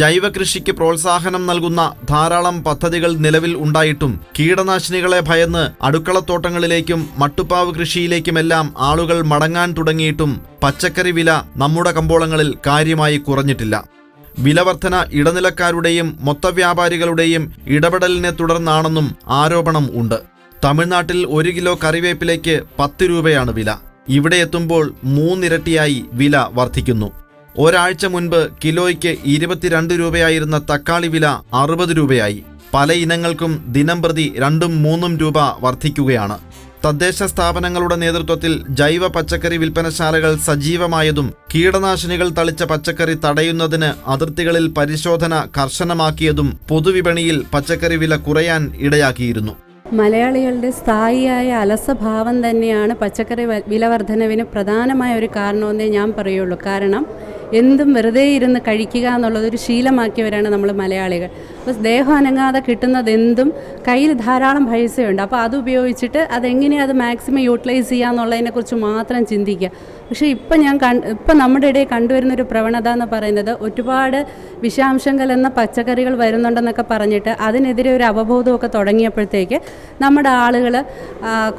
ജൈവ കൃഷിക്ക് പ്രോത്സാഹനം നൽകുന്ന ധാരാളം പദ്ധതികൾ നിലവിൽ ഉണ്ടായിട്ടും കീടനാശിനികളെ ഭയന്ന് അടുക്കളത്തോട്ടങ്ങളിലേക്കും മട്ടുപ്പാവ് കൃഷിയിലേക്കുമെല്ലാം ആളുകൾ മടങ്ങാൻ തുടങ്ങിയിട്ടും പച്ചക്കറി വില നമ്മുടെ കമ്പോളങ്ങളിൽ കാര്യമായി കുറഞ്ഞിട്ടില്ല. വിലവർധന ഇടനിലക്കാരുടെയും മൊത്തവ്യാപാരികളുടെയും ഇടപെടലിനെ തുടർന്നാണെന്നും ആരോപണം ഉണ്ട്. തമിഴ്നാട്ടിൽ ഒരു കിലോ കറിവേപ്പിലേക്ക് പത്ത് രൂപയാണ് വില. ഇവിടെ എത്തുമ്പോൾ മൂന്നിരട്ടിയായി വില വർദ്ധിക്കുന്നു. ഒരാഴ്ച മുൻപ് കിലോയ്ക്ക് ഇരുപത്തിരണ്ട് രൂപയായിരുന്ന തക്കാളി വില അറുപത് രൂപയായി. പല ഇനങ്ങൾക്കും ദിനം പ്രതി രണ്ടും മൂന്നും രൂപ വർദ്ധിക്കുകയാണ്. തദ്ദേശ സ്ഥാപനങ്ങളുടെ നേതൃത്വത്തിൽ ജൈവ പച്ചക്കറി വിൽപ്പനശാലകൾ സജീവമായതും കീടനാശിനികൾ തളിച്ച പച്ചക്കറി തടയുന്നതിന് അതിർത്തികളിൽ പരിശോധന കർശനമാക്കിയതും പൊതുവിപണിയിൽ പച്ചക്കറി വില കുറയാൻ ഇടയാക്കിയിരുന്നു. മലയാളികളുടെ സ്ഥായിയായ അലസഭാവം തന്നെയാണ് പച്ചക്കറി വില വിലവർധനവിന് പ്രധാനമായ ഒരു കാരണമെന്നേ ഞാൻ പറയുള്ളൂ. കാരണം എന്തും വെറുതെ ഇരുന്ന് കഴിക്കുക എന്നുള്ളതൊരു ശീലമാക്കിയവരാണ് നമ്മൾ മലയാളികൾ. അപ്പോൾ ദേഹം അനങ്ങാതെ കിട്ടുന്നത് എന്തും കയ്യിൽ ധാരാളം പൈസയുണ്ട്. അപ്പോൾ അത് ഉപയോഗിച്ചിട്ട് അതെങ്ങനെയാണ് അത് മാക്സിമം യൂട്ടിലൈസ് ചെയ്യുക എന്നുള്ളതിനെക്കുറിച്ച് മാത്രം ചിന്തിക്കുക. പക്ഷേ ഇപ്പം ഞാൻ കൺ ഇപ്പം നമ്മുടെ ഇടയിൽ കണ്ടുവരുന്നൊരു പ്രവണത എന്ന് പറയുന്നത് ഒരുപാട് വിഷാംശം കലർന്ന പച്ചക്കറികൾ വരുന്നുണ്ടെന്നൊക്കെ പറഞ്ഞിട്ട് അതിനെതിരെ ഒരു അവബോധമൊക്കെ തുടങ്ങിയപ്പോഴത്തേക്ക് നമ്മുടെ ആളുകൾ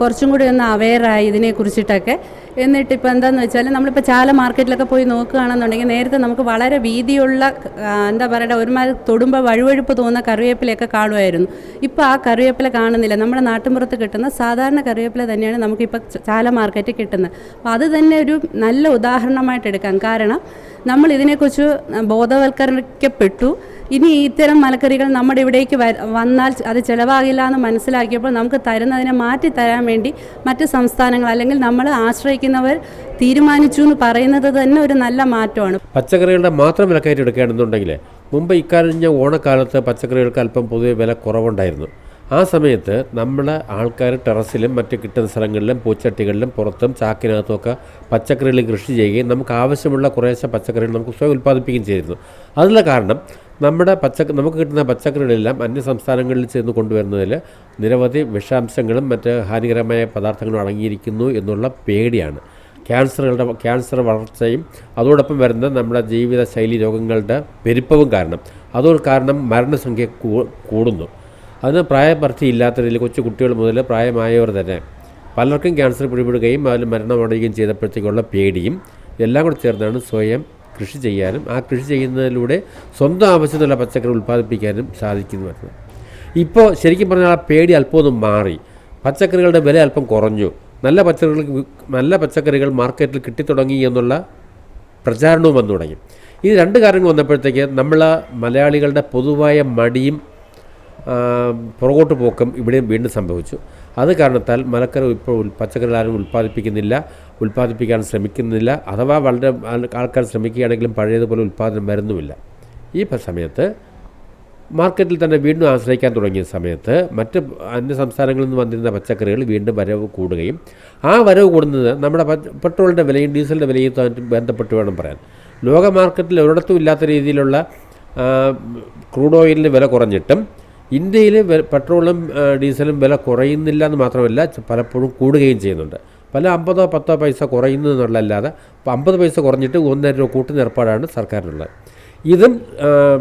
കുറച്ചും കൂടി ഒന്ന് അവെയറായി ഇതിനെക്കുറിച്ചിട്ടൊക്കെ. എന്നിട്ട് ഇപ്പോൾ എന്താണെന്ന് വെച്ചാൽ നമ്മളിപ്പോൾ ചാല മാർക്കറ്റിലൊക്കെ പോയി നോക്കുകയാണെന്നുണ്ടെങ്കിൽ നേരത്തെ നമുക്ക് വളരെ വീതിയുള്ള എന്താ പറയുക ഒരുമാതിരി തൊടുമ്പോൾ വഴുവഴുപ്പ് തോന്നുന്ന കറിവേപ്പിലയൊക്കെ കാണുമായിരുന്നു. ഇപ്പോൾ ആ കറിവേപ്പില കാണുന്നില്ല. നമ്മുടെ നാട്ടിൻപുറത്ത് കിട്ടുന്ന സാധാരണ കറിവേപ്പില തന്നെയാണ് നമുക്കിപ്പോൾ ചാല മാർക്കറ്റിൽ കിട്ടുന്നത്. അപ്പോൾ അത് തന്നെ ഒരു നല്ല ഉദാഹരണമായിട്ട് എടുക്കാം. കാരണം നമ്മൾ ഇതിനെക്കുറിച്ച് ബോധവൽക്കരിക്കപ്പെട്ടു. ഇനി ഇത്തരം മലക്കറികൾ നമ്മുടെ ഇവിടേക്ക് വന്നാൽ അത് ചിലവാകില്ല എന്ന് മനസ്സിലാക്കിയപ്പോൾ നമുക്ക് തരുന്നതിനെ മാറ്റി തരാൻ വേണ്ടി മറ്റ് സംസ്ഥാനങ്ങൾ അല്ലെങ്കിൽ നമ്മൾ ആശ്രയിക്കുന്നവർ തീരുമാനിച്ചു എന്ന് പറയുന്നത് തന്നെ ഒരു നല്ല മാറ്റമാണ്. പച്ചക്കറികളുടെ മാത്രം വിലക്കയറ്റം എടുക്കുകയാണെന്നുണ്ടെങ്കിൽ മുമ്പ് ഇക്കഴിഞ്ഞ ഓണക്കാലത്ത് പച്ചക്കറികൾക്ക് അല്പം പൊതുവെ വില കുറവുണ്ടായിരുന്നു. ആ സമയത്ത് നമ്മുടെ ആൾക്കാർ ടെറസിലും മറ്റ് കിട്ടുന്ന സ്ഥലങ്ങളിലും പൂച്ചട്ടികളിലും പുറത്തും ചാക്കിനകത്തുമൊക്കെ പച്ചക്കറികൾ കൃഷി ചെയ്യുകയും നമുക്ക് ആവശ്യമുള്ള കുറേശ്ശെ പച്ചക്കറികൾ നമുക്ക് സ്വയം ഉൽപ്പാദിപ്പിക്കുകയും ചെയ്തിരുന്നു. അതിനുള്ള കാരണം നമ്മുടെ പച്ച നമുക്ക് കിട്ടുന്ന പച്ചക്കറികളെല്ലാം അന്യ സംസ്ഥാനങ്ങളിൽ ചെന്ന് കൊണ്ടുവരുന്നതിൽ നിരവധി വിഷാംശങ്ങളും മറ്റ് ഹാനികരമായ പദാർത്ഥങ്ങളും അടങ്ങിയിരിക്കുന്നു എന്നുള്ള പേടിയാണ്. ക്യാൻസറുകളുടെ ക്യാൻസർ വളർച്ചയും അതോടൊപ്പം വരുന്ന നമ്മുടെ ജീവിതശൈലി രോഗങ്ങളുടെ പെരുപ്പവും കാരണം. അതൊരു കാരണം മരണസംഖ്യ കൂടുന്നു. അതിന് പ്രായപരിധി ഇല്ലാത്തതിൽ കൊച്ചു കുട്ടികൾ മുതൽ പ്രായമായവർ തന്നെ പലർക്കും ക്യാൻസർ പിടിപെടുകയും അതിൽ മരണമടയുകയും ചെയ്തപ്പോഴത്തേക്കുള്ള പേടിയും എല്ലാം കൂടെ ചേർന്നാണ് സ്വയം കൃഷി ചെയ്യാനും ആ കൃഷി ചെയ്യുന്നതിലൂടെ സ്വന്തം ആവശ്യത്തിനുള്ള പച്ചക്കറി ഉൽപ്പാദിപ്പിക്കാനും സാധിക്കുന്നു ഇപ്പോൾ ശരിക്കും പറഞ്ഞാൽ ആ പേടി അല്പമൊന്നും മാറി. പച്ചക്കറികളുടെ വില അല്പം കുറഞ്ഞു. നല്ല പച്ചക്കറികൾ നല്ല പച്ചക്കറികൾ മാർക്കറ്റിൽ കിട്ടിത്തുടങ്ങി എന്നുള്ള പ്രചാരണവും വന്നു തുടങ്ങി. ഈ രണ്ട് കാര്യങ്ങൾ വന്നപ്പോഴത്തേക്ക് നമ്മൾ മലയാളികളുടെ പൊതുവായ മടിയും പുറകോട്ട് പോക്കും ഇവിടെയും വീണ്ടും സംഭവിച്ചു. അത് കാരണത്താൽ മലക്കറി ഇപ്പോൾ പച്ചക്കറി ആരും ഉൽപ്പാദിപ്പിക്കുന്നില്ല ഉൽപ്പാദിപ്പിക്കാൻ ശ്രമിക്കുന്നില്ല അഥവാ വളരെ ആൾ- ആൾക്കാർ ശ്രമിക്കുകയാണെങ്കിലും പഴയതുപോലെ ഉൽപ്പാദനം വരുന്നുമില്ല. ഈ സമയത്ത് മാർക്കറ്റിൽ തന്നെ വീണ്ടും ആശ്രയിക്കാൻ തുടങ്ങിയ സമയത്ത് മറ്റ് അന്യ സംസ്ഥാനങ്ങളിൽ നിന്ന് വന്നിരുന്ന പച്ചക്കറികൾ വീണ്ടും വരവ് കൂടുകയും ആ വരവ് കൂടുന്നത് നമ്മുടെ പെട്രോളിന്റെ വിലയും ഡീസലിന്റെ വിലയും ബന്ധപ്പെട്ട് വേണം പറയാൻ. ലോക മാർക്കറ്റിൽ ഒരിടത്തും ഇല്ലാത്ത രീതിയിലുള്ള ക്രൂഡ് ഓയിലിന് വില കുറഞ്ഞിട്ടും ഇന്ത്യയിൽ പെട്രോളും ഡീസലും വില കുറയുന്നില്ല എന്ന് മാത്രമല്ല പലപ്പോഴും കൂടുകയും ചെയ്യുന്നുണ്ട്. പല അമ്പതോ പത്തോ പൈസ കുറയുന്നു എന്നുള്ളതല്ലാതെ അമ്പത് പൈസ കുറഞ്ഞിട്ട് ഒന്നര രൂപ കൂട്ടുന്ന ഏർപ്പാടാണ് സർക്കാരിനുള്ളത്. ഇതും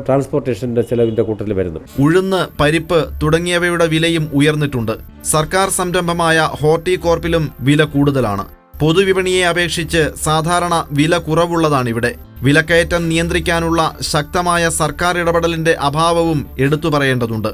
ട്രാൻസ്പോർട്ടേഷന്റെ ചെലവിന്റെ കൂട്ടത്തിൽ വരുന്നു. ഉഴുന്ന് പരിപ്പ് തുടങ്ങിയവയുടെ വിലയും ഉയർന്നിട്ടുണ്ട്. സർക്കാർ സംരംഭമായ ഹോർട്ടികോർപ്പിലും വില കൂടുതലാണ്. പൊതുവിപണിയെ അപേക്ഷിച്ച് സാധാരണ വില കുറവുള്ളതാണിവിടെ. വിലക്കയറ്റം നിയന്ത്രിക്കാനുള്ള ശക്തമായ സർക്കാർ ഇടപെടലിന്റെ അഭാവവും എടുത്തു പറയേണ്ടതുണ്ട്.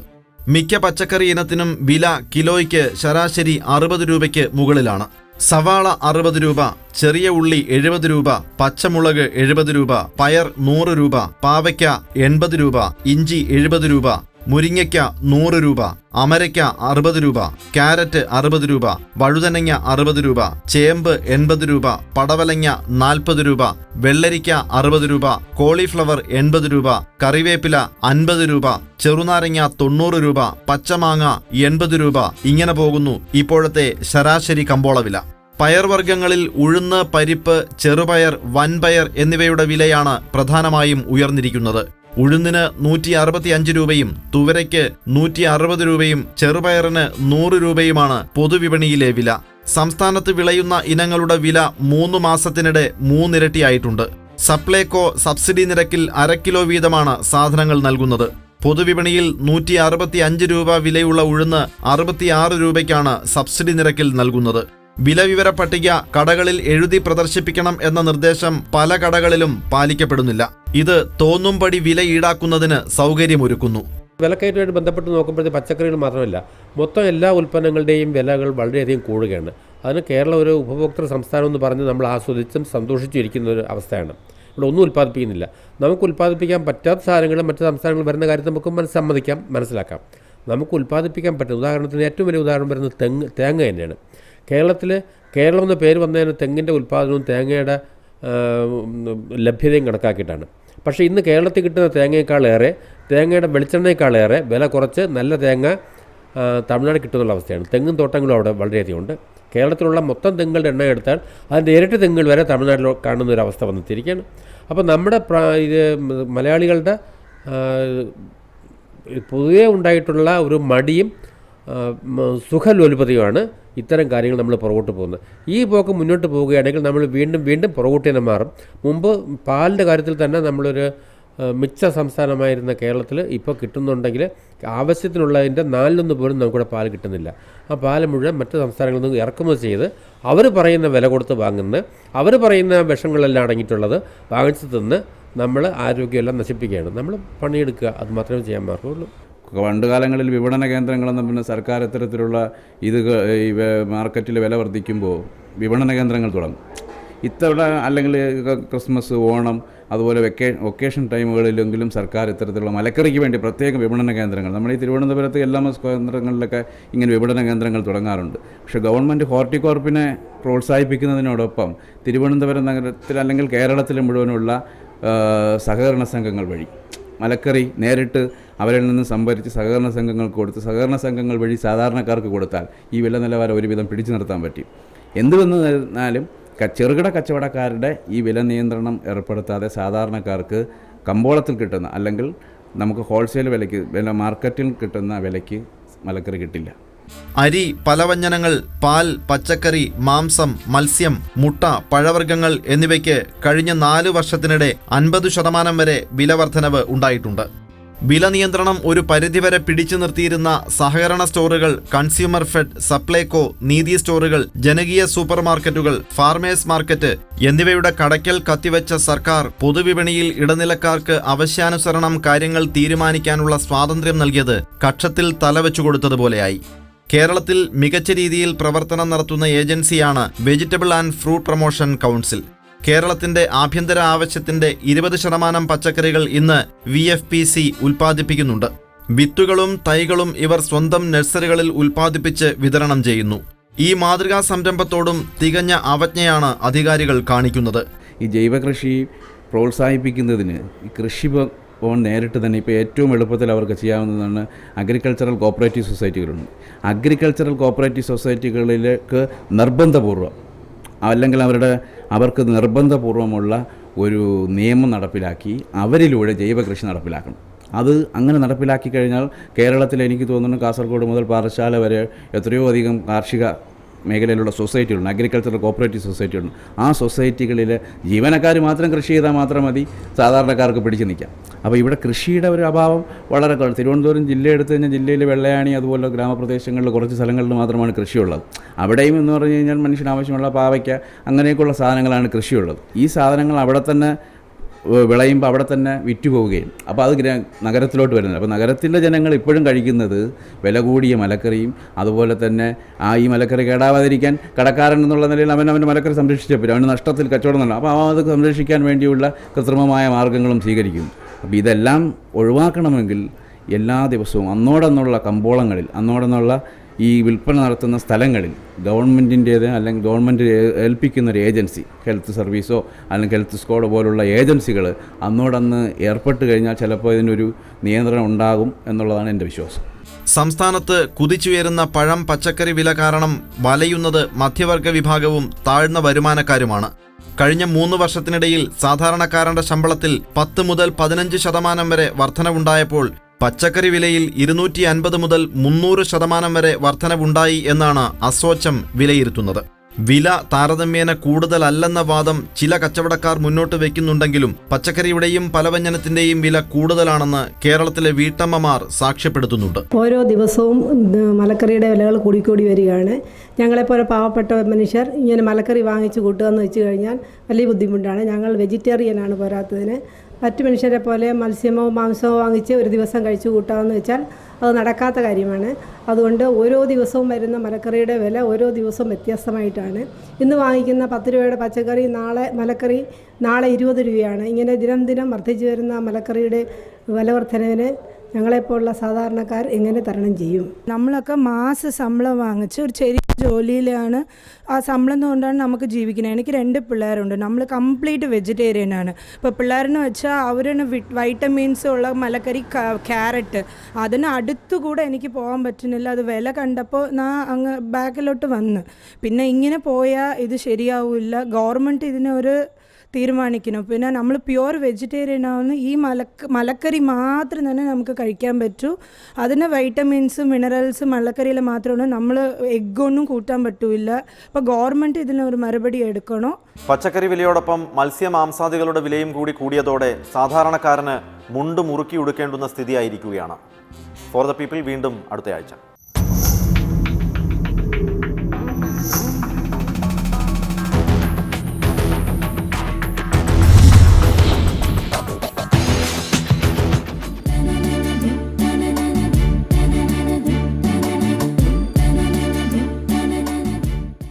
മിക്ക പച്ചക്കറി ഇനത്തിനും വില കിലോയ്ക്ക് ശരാശരി അറുപത് രൂപയ്ക്ക് മുകളിലാണ്. സവാള അറുപത് രൂപ ചെറിയ ഉള്ളി എഴുപത് രൂപ പച്ചമുളക് എഴുപത് രൂപ പയർ നൂറ് രൂപ പാവയ്ക്ക എൺപത് രൂപ ഇഞ്ചി എഴുപത് രൂപ മുരിങ്ങയ്ക്ക നൂറ് രൂപ അമരയ്ക്ക അറുപത് രൂപ ക്യാരറ്റ് അറുപത് രൂപ വഴുതനങ്ങ അറുപത് രൂപ ചേമ്പ് എൺപത് രൂപ പടവലങ്ങ നാൽപ്പത് രൂപ വെള്ളരിക്ക അറുപത് രൂപ കോളിഫ്ലവർ എൺപത് രൂപ കറിവേപ്പില അൻപത് രൂപ ചെറുനാരങ്ങ തൊണ്ണൂറ് രൂപ പച്ചമാങ്ങ എൺപത് രൂപ ഇങ്ങനെ പോകുന്നു ഇപ്പോഴത്തെ ശരാശരി കമ്പോളവില പയർവർഗങ്ങളിൽ ഉഴുന്ന് പരിപ്പ് ചെറുപയർ വൻപയർ എന്നിവയുടെ വിലയാണ് പ്രധാനമായും ഉയർന്നിരിക്കുന്നത്. ഉഴുന്നിന് നൂറ്റി അറുപത്തി അഞ്ച് രൂപയും തുവരയ്ക്ക് നൂറ്റി അറുപത് രൂപയും ചെറുപയറിന് നൂറ് രൂപയുമാണ് പൊതുവിപണിയിലെ വില. സംസ്ഥാനത്ത് വിളയുന്ന ഇനങ്ങളുടെ വില മൂന്ന് മാസത്തിനിടെ മൂന്നിരട്ടിയായിട്ടുണ്ട്. സപ്ലൈകോ സബ്സിഡി നിരക്കിൽ അര കിലോ വീതമാണ് സാധനങ്ങൾ നൽകുന്നത്. പൊതുവിപണിയിൽ നൂറ്റി അറുപത്തി അഞ്ച് രൂപ വിലയുള്ള ഉഴുന്ന് അറുപത്തിയാറ് രൂപയ്ക്കാണ് സബ്സിഡി നിരക്കിൽ നൽകുന്നത്. വിലവിവര പട്ടിക കടകളിൽ എഴുതി പ്രദർശിപ്പിക്കണം എന്ന നിർദ്ദേശം പല കടകളിലും പാലിക്കപ്പെടുന്നില്ല. ഇത് തോന്നുംപടി വില ഈടാക്കുന്നതിന് സൗകര്യമൊരുക്കുന്നു. വിലക്കയറ്റുമായിട്ട് ബന്ധപ്പെട്ട് നോക്കുമ്പോഴത്തെ പച്ചക്കറികൾ മാത്രമല്ല മൊത്തം എല്ലാ ഉൽപ്പന്നങ്ങളുടെയും വിലകൾ വളരെയധികം കൂടുകയാണ്. അതിന് കേരളം ഒരു ഉപഭോക്തൃ സംസ്ഥാനം എന്ന് പറഞ്ഞ് നമ്മൾ ആസ്വദിച്ചും സന്തോഷിച്ചും ഇരിക്കുന്ന ഒരു അവസ്ഥയാണ്. ഇവിടെ ഒന്നും ഉൽപ്പാദിപ്പിക്കുന്നില്ല. നമുക്ക് ഉൽപ്പാദിപ്പിക്കാൻ പറ്റാത്ത സാധനങ്ങൾ മറ്റു സംസ്ഥാനങ്ങൾ വരുന്ന കാര്യത്തിൽ നമുക്ക് സമ്മതിക്കാം മനസ്സിലാക്കാം. നമുക്ക് ഉൽപ്പാദിപ്പിക്കാൻ പറ്റും ഉദാഹരണത്തിന് ഏറ്റവും വലിയ ഉദാഹരണം വരുന്നത് തെങ്ങ് തേങ്ങ തന്നെയാണ്. കേരളത്തിൽ കേരളം എന്ന പേര് വന്നതിന് തെങ്ങിന്റെ ഉൽപ്പാദനവും തേങ്ങയുടെ ലഭ്യതയും കണക്കാക്കിയിട്ടാണ്. പക്ഷേ ഇന്ന് കേരളത്തിൽ കിട്ടുന്ന തേങ്ങയേക്കാളേറെ തേങ്ങയുടെ വെളിച്ചെണ്ണയേക്കാളേറെ വില കുറച്ച് നല്ല തേങ്ങ തമിഴ്നാട് കിട്ടുന്നുള്ള അവസ്ഥയാണ്. തെങ്ങും തോട്ടങ്ങളും അവിടെ വളരെയധികം ഉണ്ട്. കേരളത്തിലുള്ള മൊത്തം തെങ്ങുകളുടെ എണ്ണം എടുത്താൽ അതിന്റെ ഇരട്ടി തെങ്ങുകൾ വരെ തമിഴ്നാട്ടിൽ കാണുന്ന ഒരു അവസ്ഥ വന്നെത്തിയിരിക്കുകയാണ്. അപ്പോൾ നമ്മുടെ ഇത് മലയാളികളുടെ പൊതുവേ ഉണ്ടായിട്ടുള്ള ഒരു മടിയും സുഖലോലുപതയുമാണ് ഇത്തരം കാര്യങ്ങൾ നമ്മൾ പുറകോട്ട് പോകുന്നത്. ഈ പോക്ക് മുന്നോട്ട് പോവുകയാണെങ്കിൽ നമ്മൾ വീണ്ടും വീണ്ടും പുറകോട്ട് തന്നെ മാറും. മുമ്പ് പാലിന്റെ കാര്യത്തിൽ തന്നെ നമ്മളൊരു മിച്ച സംസ്ഥാനമായിരുന്ന കേരളത്തിൽ ഇപ്പോൾ കിട്ടുന്നുണ്ടെങ്കിൽ ആവശ്യത്തിനുള്ളതിന്റെ നാലിലൊന്ന് പോലും നമുക്കിവിടെ പാൽ കിട്ടുന്നില്ല. ആ പാൽ മുഴുവൻ മറ്റ് സംസ്ഥാനങ്ങളിൽ നിന്ന് ഇറക്കുമതി ചെയ്ത് അവർ പറയുന്ന വില കൊടുത്ത് വാങ്ങുന്ന അവർ പറയുന്ന വിഷങ്ങളെല്ലാം അടങ്ങിയിട്ടുള്ളത് വാങ്ങിച്ചു തിന്ന് നമ്മൾ ആരോഗ്യമെല്ലാം നശിപ്പിക്കുകയാണ്. നമ്മൾ പണിയെടുക്കുക അത് മാത്രമേ ചെയ്യാൻ മാർഗമുള്ളൂ. പണ്ട് കാലങ്ങളിൽ വിപണന കേന്ദ്രങ്ങളെന്ന് പിന്നെ സർക്കാർ ഇത്തരത്തിലുള്ള ഇത് ഈ മാർക്കറ്റിൽ വില വർദ്ധിക്കുമ്പോൾ വിപണന കേന്ദ്രങ്ങൾ തുടങ്ങും. ഇത്തവണ അല്ലെങ്കിൽ ക്രിസ്മസ് ഓണം അതുപോലെ വെക്കേ ഒക്കേഷൻ ടൈമുകളിലെങ്കിലും സർക്കാർ ഇത്തരത്തിലുള്ള മലക്കറിക്ക് വേണ്ടി പ്രത്യേക വിപണന കേന്ദ്രങ്ങൾ നമ്മുടെ ഈ തിരുവനന്തപുരത്ത് എല്ലാ കേന്ദ്രങ്ങളിലൊക്കെ ഇങ്ങനെ വിപണന കേന്ദ്രങ്ങൾ തുടങ്ങാറുണ്ട്. പക്ഷേ ഗവൺമെന്റ് ഹോർട്ടികോർപ്പിനെ പ്രോത്സാഹിപ്പിക്കുന്നതിനോടൊപ്പം തിരുവനന്തപുരം നഗരത്തിൽ അല്ലെങ്കിൽ കേരളത്തിൽ മുഴുവനുള്ള സഹകരണ സംഘങ്ങൾ വഴി മലക്കറി നേരിട്ട് അവരിൽ നിന്ന് സംഭരിച്ച് സഹകരണ സംഘങ്ങൾക്ക് കൊടുത്ത് സഹകരണ സംഘങ്ങൾ വഴി സാധാരണക്കാർക്ക് കൊടുത്താൽ ഈ വില നിലവാരം ഒരുവിധം പിടിച്ചു നിർത്താൻ പറ്റും. എന്തുവെന്നാലും ക- ചെറുകിട കച്ചവടക്കാരുടെ ഈ വില നിയന്ത്രണം ഏർപ്പെടുത്താതെ സാധാരണക്കാർക്ക് കമ്പോളത്തിൽ കിട്ടുന്ന അല്ലെങ്കിൽ നമുക്ക് ഹോൾസെയിൽ വിലയ്ക്ക് വില മാർക്കറ്റിൽ കിട്ടുന്ന വിലയ്ക്ക് മലക്കറി കിട്ടില്ല. അരി പലവ്യഞ്ജനങ്ങൾ പാൽ പച്ചക്കറി മാംസം മത്സ്യം മുട്ട പഴവർഗങ്ങൾ എന്നിവയ്ക്ക് കഴിഞ്ഞ നാല് വർഷത്തിനിടെ അൻപത് ശതമാനം വരെ വില വർധനവ് ഉണ്ടായിട്ടുണ്ട്. വില നിയന്ത്രണം ഒരു പരിധിവരെ പിടിച്ചു നിർത്തിയിരുന്ന സഹകരണ സ്റ്റോറുകൾ കൺസ്യൂമർ ഫെഡ് സപ്ലൈകോ നീതി സ്റ്റോറുകൾ ജനകീയ സൂപ്പർമാർക്കറ്റുകൾ ഫാർമേഴ്സ് മാർക്കറ്റ് എന്നിവയുടെ കടയ്ക്കൽ കത്തിവെച്ച സർക്കാർ പൊതുവിപണിയിൽ ഇടനിലക്കാർക്ക് അവശ്യാനുസരണം കാര്യങ്ങൾ തീരുമാനിക്കാനുള്ള സ്വാതന്ത്ര്യം നൽകിയത് കക്ഷത്തിൽ തലവെച്ചു കൊടുത്തതുപോലെയായി. കേരളത്തിൽ മികച്ച രീതിയിൽ പ്രവർത്തനം നടത്തുന്ന ഏജൻസിയാണ് vegetable and fruit promotion council. കേരളത്തിന്റെ ആഭ്യന്തര ആവശ്യത്തിന്റെ ഇരുപത് ശതമാനം പച്ചക്കറികൾ ഇന്ന് വി എഫ് പി സി ഉൽപ്പാദിപ്പിക്കുന്നുണ്ട്. വിത്തുകളും തൈകളും ഇവർ സ്വന്തം നഴ്സറികളിൽ ഉൽപ്പാദിപ്പിച്ച് വിതരണം ചെയ്യുന്നു. ഈ മാതൃകാ സംരംഭത്തോടും തികഞ്ഞ അവജ്ഞയാണ് അധികാരികൾ കാണിക്കുന്നത്. ഈ ജൈവകൃഷി പ്രോത്സാഹിപ്പിക്കുന്നതിന് ഈ കൃഷി ഭവൻ നേരിട്ട് തന്നെ ഇപ്പോൾ ഏറ്റവും എളുപ്പത്തിൽ അവർക്ക് ചെയ്യാവുന്നതാണ് അഗ്രികൾച്ചറൽ കോപ്പറേറ്റീവ് സൊസൈറ്റികളുണ്ട് അഗ്രികൾച്ചറൽ കോപ്പറേറ്റീവ് സൊസൈറ്റികളിലേക്ക് നിർബന്ധപൂർവം അല്ലെങ്കിൽ അവരുടെ അവർക്ക് നിർബന്ധപൂർവമുള്ള ഒരു നിയമം നടപ്പിലാക്കി അവരിലൂടെ ജൈവകൃഷി നടപ്പിലാക്കണം. അത് അങ്ങനെ നടപ്പിലാക്കി കഴിഞ്ഞാൽ കേരളത്തിൽ എനിക്ക് തോന്നുന്നു കാസർഗോഡ് മുതൽ പാറശാല വരെ എത്രയോ അധികം കാർഷിക മേഖലയിലുള്ള സൊസൈറ്റികളുണ്ട് അഗ്രികൾച്ചറൽ കോപ്പറേറ്റീവ് സൊസൈറ്റികളുണ്ട്. ആ സൊസൈറ്റികളിൽ ജീവനക്കാർ മാത്രം കൃഷി ചെയ്താൽ മാത്രം മതി സാധാരണക്കാർക്ക് പിടിച്ചു നിൽക്കാം. അപ്പോൾ ഇവിടെ കൃഷിയുടെ ഒരു അഭാവം വളരെ കുറവ് തിരുവനന്തപുരം ജില്ല എടുത്തു കഴിഞ്ഞാൽ ജില്ലയിൽ വെള്ളയാണി അതുപോലെ ഗ്രാമപ്രദേശങ്ങളിൽ കുറച്ച് സ്ഥലങ്ങളിൽ മാത്രമാണ് കൃഷിയുള്ളത്. അവിടെയും എന്ന് പറഞ്ഞു കഴിഞ്ഞാൽ മനുഷ്യന് ആവശ്യമുള്ള പാവയ്ക്ക അങ്ങനെയൊക്കെയുള്ള സാധനങ്ങളാണ് കൃഷിയുള്ളത്. ഈ സാധനങ്ങൾ അവിടെ തന്നെ വിളയുമ്പോൾ അവിടെ തന്നെ വിറ്റുപോവുകയും. അപ്പോൾ അത് ഗ്രാ- നഗരത്തിലോട്ട് വരുന്നത് അപ്പോൾ നഗരത്തിലെ ജനങ്ങൾ ഇപ്പോഴും കഴിക്കുന്നത് വില കൂടിയ മലക്കറിയും അതുപോലെ തന്നെ ആ ഈ മലക്കറി കേടാവാതിരിക്കാൻ കടക്കാരൻ എന്നുള്ള നിലയിൽ അവൻ അവന്റെ മലക്കറി സംരക്ഷിച്ചപ്പോൾ അവന് നഷ്ടത്തിൽ കച്ചവടം നല്ല അപ്പോൾ അത് സംരക്ഷിക്കാൻ വേണ്ടിയുള്ള കൃത്രിമമായ മാർഗങ്ങളും സ്വീകരിക്കും. അപ്പോൾ ഇതെല്ലാം ഒഴിവാക്കണമെങ്കിൽ എല്ലാ ദിവസവും അന്നോടെന്നുള്ള കമ്പോളങ്ങളിൽ അന്നോടെന്നുള്ള ഈ വിൽപ്പന നടത്തുന്ന സ്ഥലങ്ങളിൽ ഗവൺമെന്റിന്റേത് അല്ലെങ്കിൽ ഗവൺമെന്റ് ഏൽപ്പിക്കുന്ന ഒരു ഏജൻസി ഹെൽത്ത് സർവീസോ അല്ലെങ്കിൽ ഹെൽത്ത് സ്ക്വാഡ് പോലുള്ള ഏജൻസികൾ അന്നോടന്ന് ഏർപ്പെട്ട് കഴിഞ്ഞാൽ ചിലപ്പോൾ ഇതിനൊരു നിയന്ത്രണം ഉണ്ടാകും എന്നുള്ളതാണ് എന്റെ വിശ്വാസം. സംസ്ഥാനത്ത് കുതിച്ചുയരുന്ന പഴം പച്ചക്കറി വില കാരണം വലയുന്നത് മധ്യവർഗ വിഭാഗവും താഴ്ന്ന വരുമാനക്കാരുമാണ്. കഴിഞ്ഞ മൂന്ന് വർഷത്തിനിടയിൽ സാധാരണക്കാരന്റെ ശമ്പളത്തിൽ പത്ത് മുതൽ പതിനഞ്ച് ശതമാനം വരെ വർധനവുണ്ടായപ്പോൾ പച്ചക്കറി വിലയിൽ ഇരുന്നൂറ്റി അൻപത് മുതൽ മുന്നൂറ് ശതമാനം വരെ വർധനവുണ്ടായി എന്നാണ് അസോച്ചം വിലയിരുത്തുന്നത്. വില താരതമ്യേന കൂടുതലല്ലെന്ന വാദം ചില കച്ചവടക്കാർ മുന്നോട്ട് വെക്കുന്നുണ്ടെങ്കിലും പച്ചക്കറിയുടെയും പലവ്യഞ്ജനത്തിന്റെയും വില കൂടുതലാണെന്ന് കേരളത്തിലെ വീട്ടമ്മമാർ സാക്ഷ്യപ്പെടുത്തുന്നുണ്ട്. ഓരോ ദിവസവും മലക്കറിയുടെ വിലകൾ കൂടിക്കൂടി വരികയാണ്. ഞങ്ങളെപ്പോലെ പാവപ്പെട്ട മനുഷ്യർ ഇങ്ങനെ മലക്കറി വാങ്ങിച്ച് കൂട്ടുക എന്ന് വെച്ച് കഴിഞ്ഞാൽ വലിയ ബുദ്ധിമുട്ടാണ്. ഞങ്ങൾ വെജിറ്റേറിയനാണ് പോരാത്തതിന്. മറ്റു മനുഷ്യരെ പോലെ മത്സ്യമോ മാംസമോ വാങ്ങിച്ച് ഒരു ദിവസം കഴിച്ചു കൂട്ടാമെന്ന് വെച്ചാൽ അത് നടക്കാത്ത കാര്യമാണ്. അതുകൊണ്ട് ഓരോ ദിവസവും വരുന്ന മലക്കറിയുടെ വില ഓരോ ദിവസവും വ്യത്യസ്തമായിട്ടാണ്. ഇന്ന് വാങ്ങിക്കുന്ന പത്ത് രൂപയുടെ പച്ചക്കറി നാളെ മലക്കറി നാളെ ഇരുപത് രൂപയാണ്. ഇങ്ങനെ ദിനം ദിനം വർദ്ധിച്ചു വരുന്ന മലക്കറിയുടെ വില വർധനവിന് ഞങ്ങളെപ്പോലുള്ള സാധാരണക്കാർ എങ്ങനെ തരണം ചെയ്യും? നമ്മളൊക്കെ മാസ ശമ്പളം വാങ്ങിച്ച് ഒരു ചെറിയ ജോലിയിലാണ്. ആ ശമ്പളം കൊണ്ടാണ് നമുക്ക് ജീവിക്കുന്നത്. എനിക്ക് രണ്ട് പിള്ളേരുണ്ട്. നമ്മൾ കംപ്ലീറ്റ് വെജിറ്റേറിയൻ ആണ്. ഇപ്പോൾ പിള്ളേരെന്ന് വെച്ചാൽ അവരിന് വൈറ്റമിൻസ് ഉള്ള മലക്കറി ക്യാരറ്റ്. അതിന് അടുത്തുകൂടെ എനിക്ക് പോകാൻ പറ്റുന്നില്ല. അത് വില കണ്ടപ്പോൾ ഞാൻ അങ്ങ് ബാക്കിലോട്ട് വന്ന്. പിന്നെ ഇങ്ങനെ പോയാൽ ഇത് ശരിയാവില്ല. ഗവൺമെന്റ് ഇതിനൊരു തീരുമാനിക്കണം പിന്നെ നമ്മൾ പ്യുവർ വെജിറ്റേറിയൻ ആവുന്ന ഈ മലക്ക് മലക്കറി മാത്രം തന്നെ നമുക്ക് കഴിക്കാൻ പറ്റൂ. അതിന് വൈറ്റമിൻസ് മിനറൽസ് മലക്കറിയിൽ മാത്രമാണ് നമ്മൾ എഗ്ഗൊന്നും കൂട്ടാൻ പറ്റൂല അപ്പോൾ ഗവൺമെന്റ് ഇതിനൊരു മറുപടി എടുക്കണോ? പച്ചക്കറി വിലയോടൊപ്പം മത്സ്യ മാംസാദികളുടെ വിലയും കൂടി കൂടിയതോടെ സാധാരണക്കാരന് മുണ്ട് മുറുക്കി ഉടുക്കേണ്ടുന്ന സ്ഥിതിയായിരിക്കുകയാണ്. ഫോർ ദ പീപ്പിൾ വീണ്ടും അടുത്തയാഴ്ച.